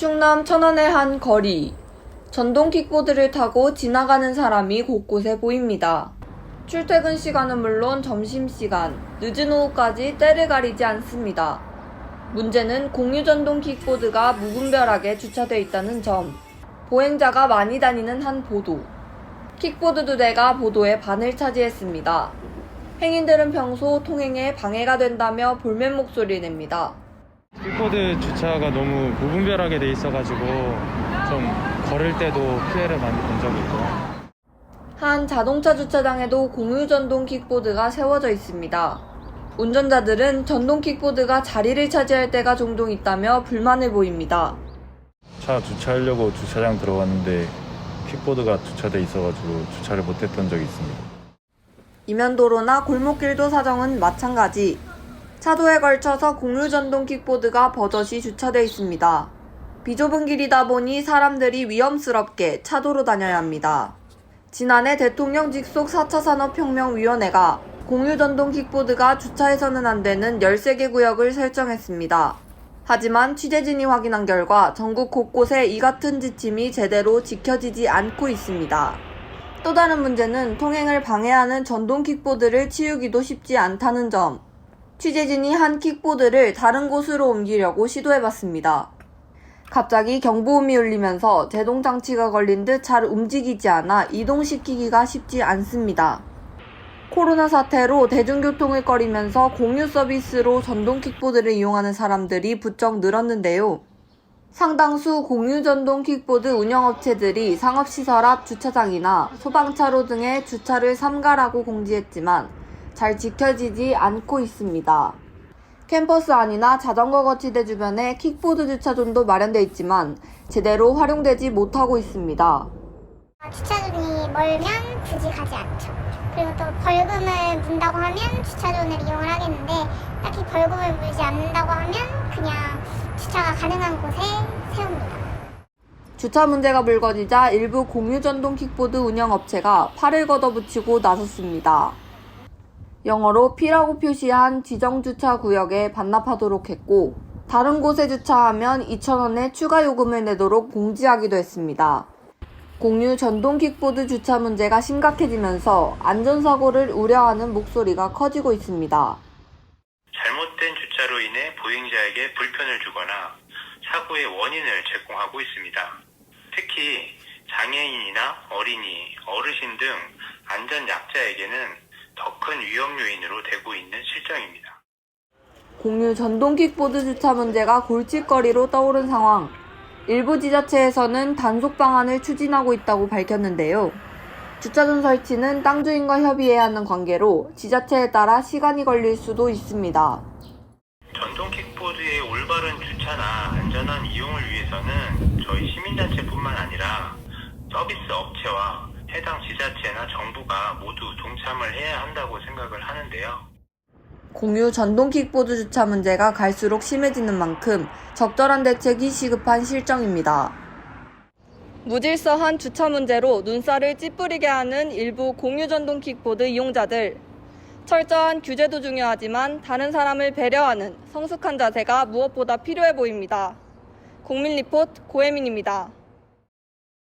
충남 천안의 한 거리. 전동 킥보드를 타고 지나가는 사람이 곳곳에 보입니다. 출퇴근 시간은 물론 점심시간, 늦은 오후까지 때를 가리지 않습니다. 문제는 공유 전동 킥보드가 무분별하게 주차되어 있다는 점. 보행자가 많이 다니는 한 보도. 킥보드 두 대가 보도의 반을 차지했습니다. 행인들은 평소 통행에 방해가 된다며 볼멘 목소리를 냅니다. 킥보드 주차가 너무 무분별하게 돼 있어가지고 좀 걸을 때도 피해를 많이 본 적이 있고요. 한 자동차 주차장에도 공유 전동 킥보드가 세워져 있습니다. 운전자들은 전동 킥보드가 자리를 차지할 때가 종종 있다며 불만을 보입니다. 차 주차하려고 주차장 들어갔는데 킥보드가 주차돼 있어가지고 주차를 못했던 적이 있습니다. 이면도로나 골목길도 사정은 마찬가지. 차도에 걸쳐서 공유 전동 킥보드가 버젓이 주차돼 있습니다. 비좁은 길이다 보니 사람들이 위험스럽게 차도로 다녀야 합니다. 지난해 대통령 직속 4차 산업혁명위원회가 공유 전동 킥보드가 주차해서는 안 되는 13개 구역을 설정했습니다. 하지만 취재진이 확인한 결과 전국 곳곳에 이 같은 지침이 제대로 지켜지지 않고 있습니다. 또 다른 문제는 통행을 방해하는 전동 킥보드를 치우기도 쉽지 않다는 점. 취재진이 한 킥보드를 다른 곳으로 옮기려고 시도해봤습니다. 갑자기 경보음이 울리면서 제동 장치가 걸린 듯 잘 움직이지 않아 이동시키기가 쉽지 않습니다. 코로나 사태로 대중교통을 꺼리면서 공유 서비스로 전동 킥보드를 이용하는 사람들이 부쩍 늘었는데요. 상당수 공유 전동 킥보드 운영업체들이 상업시설 앞 주차장이나 소방차로 등에 주차를 삼가라고 공지했지만 잘 지켜지지 않고 있습니다. 캠퍼스 안이나 자전거 거치대 주변에 킥보드 주차존도 마련돼 있지만 제대로 활용되지 못하고 있습니다. 주차존이 멀면 굳이 가지 않죠. 그리고 또 벌금을 문다고 하면 주차존을 이용을 하겠는데 딱히 벌금을 물지 않는다고 하면 그냥 주차가 가능한 곳에 세웁니다. 주차 문제가 불거지자 일부 공유 전동 킥보드 운영업체가 팔을 걷어붙이고 나섰습니다. 영어로 P라고 표시한 지정 주차 구역에 반납하도록 했고, 다른 곳에 주차하면 2,000원의 추가 요금을 내도록 공지하기도 했습니다. 공유 전동 킥보드 주차 문제가 심각해지면서 안전사고를 우려하는 목소리가 커지고 있습니다. 잘못된 주차로 인해 보행자에게 불편을 주거나 사고의 원인을 제공하고 있습니다. 특히 장애인이나 어린이, 어르신 등 안전 약자에게는 더 큰 위험 요인으로 되고 있는 실정입니다. 공유 전동 킥보드 주차 문제가 골칫거리로 떠오른 상황. 일부 지자체에서는 단속 방안을 추진하고 있다고 밝혔는데요. 주차존 설치는 땅 주인과 협의해야 하는 관계로 지자체에 따라 시간이 걸릴 수도 있습니다. 전동 킥보드의 올바른 주차나 안전한 이용을 위해서는 저희 시민단체뿐만 아니라 서비스 업체와 해당 지자체나 정부가 모두 동참을 해야 한다고 생각을 하는데요. 공유 전동 킥보드 주차 문제가 갈수록 심해지는 만큼 적절한 대책이 시급한 실정입니다. 무질서한 주차 문제로 눈살을 찌푸리게 하는 일부 공유 전동 킥보드 이용자들. 철저한 규제도 중요하지만 다른 사람을 배려하는 성숙한 자세가 무엇보다 필요해 보입니다. 국민 리포트 고혜민입니다.